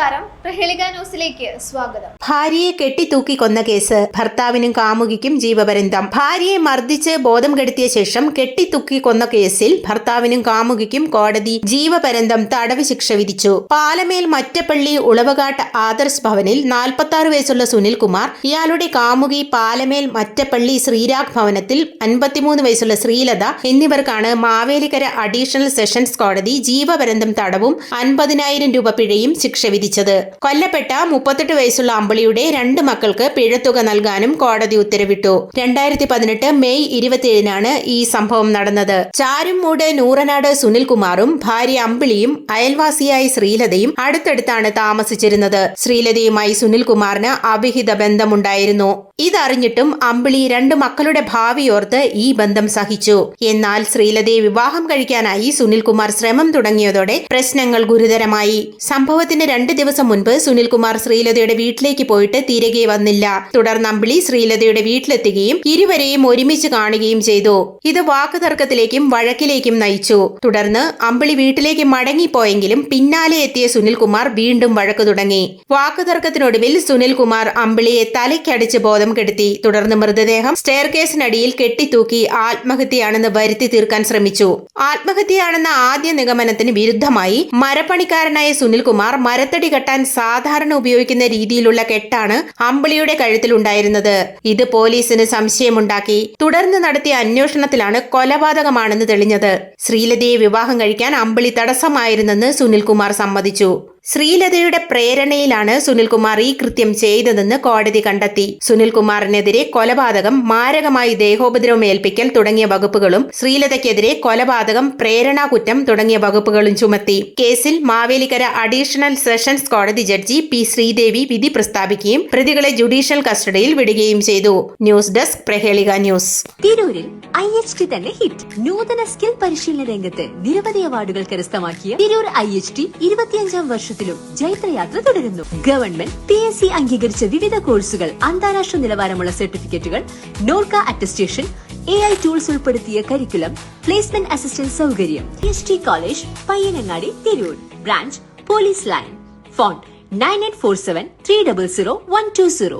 നമസ്കാരം. പ്രഹേളിക ന്യൂസിലേക്ക് സ്വാഗതം. ഭാര്യയെ കെട്ടിത്തൂക്കി കൊന്ന കേസ് ഭർത്താവിനും കാമുകിക്കും ജീവപര്യന്തം. ഭാര്യയെ മർദ്ദിച്ച് ബോധം കെടുത്തിയ ശേഷം കെട്ടിത്തൂക്കി കൊന്ന കേസിൽ ഭർത്താവിനും കാമുകിക്കും കോടതി ജീവപര്യന്തം തടവ് ശിക്ഷ വിധിച്ചു. പാലമേൽ മറ്റപ്പള്ളി ഉളവകാട്ട് ആദർശ് ഭവനിൽ നാൽപ്പത്തി ആറ് വയസ്സുള്ള സുനിൽകുമാർ ഇയാളുടെ കാമുകി പാലമേൽ മറ്റപ്പള്ളി ശ്രീരാഗ് ഭവനത്തിൽ അൻപത്തിമൂന്ന് വയസ്സുള്ള ശ്രീലത എന്നിവർക്കാണ് മാവേലിക്കര അഡീഷണൽ സെഷൻസ് കോടതി ജീവപര്യന്തം തടവും അൻപതിനായിരം രൂപ പിഴയും ശിക്ഷ വിധിച്ചത് കൊല്ലപ്പെട്ട മുപ്പത്തെട്ട് വയസ്സുള്ള അമ്പിളിയുടെ രണ്ട് മക്കൾക്ക് പിഴത്തുക നൽകാനും കോടതി ഉത്തരവിട്ടു. രണ്ടായിരത്തി പതിനെട്ട് മെയ് ഇരുപത്തിയേഴിനാണ് ഈ സംഭവം നടന്നത്. ചാരുംമൂട് നൂറനാട് സുനിൽകുമാറും ഭാര്യ അമ്പിളിയും അയൽവാസിയായ ശ്രീലതയും അടുത്തടുത്താണ് താമസിച്ചിരുന്നത്. ശ്രീലതയുമായി സുനിൽകുമാറിന് അവിഹിത ബന്ധമുണ്ടായിരുന്നു. ഇതറിഞ്ഞിട്ടും അമ്പിളി രണ്ട് മക്കളുടെ ഭാവിയോർത്ത് ഈ ബന്ധം സഹിച്ചു. എന്നാൽ ശ്രീലതയെ വിവാഹം കഴിക്കാനായി സുനിൽകുമാർ ശ്രമം തുടങ്ങിയതോടെ പ്രശ്നങ്ങൾ ഗുരുതരമായി. സംഭവത്തിന് രണ്ട് ദിവസം മുൻപ് സുനിൽകുമാർ ശ്രീലതയുടെ വീട്ടിലേക്ക് പോയിട്ട് തിരികെ വന്നില്ല. തുടർന്ന് അമ്പിളി ശ്രീലതയുടെ വീട്ടിലെത്തുകയും ഇരുവരെയും ഒരുമിച്ച് കാണുകയും ചെയ്തു. ഇത് വാക്കുതർക്കത്തിലേക്കും വഴക്കിലേക്കും നയിച്ചു. തുടർന്ന് അമ്പിളി വീട്ടിലേക്ക് മടങ്ങിപ്പോയെങ്കിലും പിന്നാലെ എത്തിയ സുനിൽകുമാർ വീണ്ടും വഴക്ക് തുടങ്ങി. വാക്കുതർക്കത്തിനൊടുവിൽ സുനിൽകുമാർ അമ്പിളിയെ തലയ്ക്കടിച്ച് ബോധം കെടുത്തി. തുടർന്ന് മൃതദേഹം സ്റ്റെയർ കേസിനടിയിൽ കെട്ടിത്തൂക്കി ആത്മഹത്യയാണെന്ന് വരുത്തി തീർക്കാൻ ശ്രമിച്ചു. ആത്മഹത്യയാണെന്ന ആദ്യ നിഗമനത്തിന് വിരുദ്ധമായി മരപ്പണിക്കാരനായ സുനിൽകുമാർ മരത്തടി കെട്ടാൻ സാധാരണ ഉപയോഗിക്കുന്ന രീതിയിലുള്ള കെട്ടാണ് അമ്പിളിയുടെ കഴുത്തിലുണ്ടായിരുന്നത് ഇത് പോലീസിന് സംശയമുണ്ടാക്കി. തുടർന്ന് നടത്തിയ അന്വേഷണത്തിലാണ് കൊലപാതകമാണെന്ന് തെളിഞ്ഞത്. ശ്രീലതയെ വിവാഹം കഴിക്കാൻ അമ്പിളി തടസ്സമായിരുന്നെന്ന് സുനിൽകുമാർ സമ്മതിച്ചു. ശ്രീലതയുടെ പ്രേരണയിലാണ് സുനിൽകുമാർ ഈ കൃത്യം ചെയ്തതെന്ന് കോടതി കണ്ടെത്തി. സുനിൽകുമാറിനെതിരെ കൊലപാതകം മാരകമായി ദേഹോപദ്രവം ഏൽപ്പിക്കൽ തുടങ്ങിയ വകുപ്പുകളും ശ്രീലതയ്ക്കെതിരെ കൊലപാതകം പ്രേരണാ കുറ്റം തുടങ്ങിയ വകുപ്പുകളും ചുമത്തി. കേസിൽ മാവേലിക്കര അഡീഷണൽ സെഷൻസ് കോടതി ജഡ്ജി പി ശ്രീദേവി വിധി പ്രസ്താവിക്കുകയും പ്രതികളെ ജുഡീഷ്യൽ കസ്റ്റഡിയിൽ വിടുകയും ചെയ്തു. News desk Prahelika news. തിരൂരിൽ ഐ എച്ച് ടി തന്നെ ഹിറ്റ്. നൂതന സ്കിൽ പരിശീലന രംഗത്ത് നിരവധി അവാർഡുകൾ കരസ്ഥമാക്കിയ തിരൂർ ഐ എച്ച് ടി ഇരുപത്തിയഞ്ചാം വർഷത്തിലും ജൈത്രയാത്ര തുടരുന്നു. ഗവൺമെന്റ് പി എസ് സി അംഗീകരിച്ച വിവിധ കോഴ്സുകൾ അന്താരാഷ്ട്ര നിലവാരമുള്ള സർട്ടിഫിക്കറ്റുകൾ NORKA attestation A I tools ഉൾപ്പെടുത്തിയ കരിക്കുലം പ്ലേസ്മെന്റ് അസിസ്റ്റന്റ് സൗകര്യം S T college Payyanangadi Tirur. Branch police line. Phone nine eight four seven three double zero one two zero.